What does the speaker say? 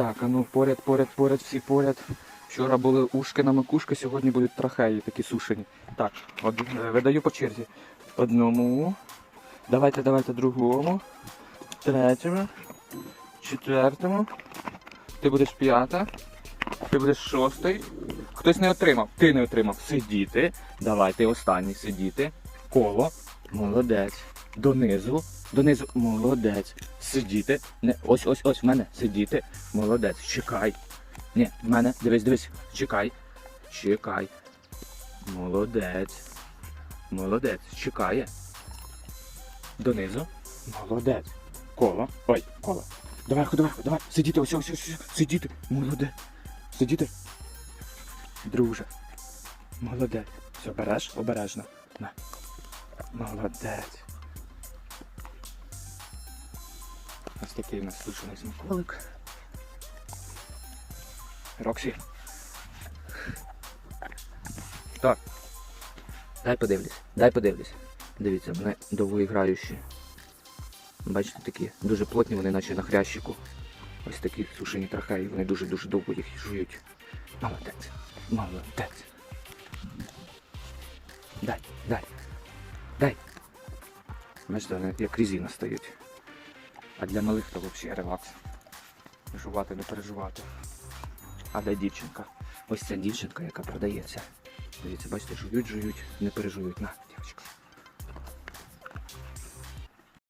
Так, а ну поряд, поряд, поряд, всі поряд. Вчора були ушки на макушки, сьогодні будуть трахеї такі сушені. Так, од... е, видаю по черзі. Одному. Давайте, давайте другому. Третьому. Четвертому. Ти будеш п'ята. Ти будеш шостий. Хтось не отримав. Ти не отримав. Сидіти. Давайте останній сидіти. Коло. Молодець. Донизу. Донизу. Молодець. Сидіти. Не, ось, ось, ось в мене. Сидіти. Молодець. Чекай. Ні, в мене. Дивись, дивись. Чекай. Чекай. Молодець. Молодець. Чекає. Донизу. Молодець. Коло. Ой, коло. Давай, давай, давай. Сидіти, ось, ось, ось. Сидіти. Молодець. Сидіти. Друже. Молодець. Все, береш обережно. На. Молодець. Ось такий у нас сушений смаколик. Роксі. Так. Дай подивлюсь, дай подивлюсь. Дивіться, вони довгоіграючі. Бачите, такі дуже плотні, вони наче на хрящику. Ось такі сушені трахеї, вони дуже-дуже довго їх жують. Молодець. Молодець. Дай, дай. Дай. Бачите, вони як різина стають. А для малих то взагалі релакс. Жувати, не переживати. А де дівчинка? Ось ця дівчинка, яка продається. Дивіться, бачите, жують, жують, не пережують. На.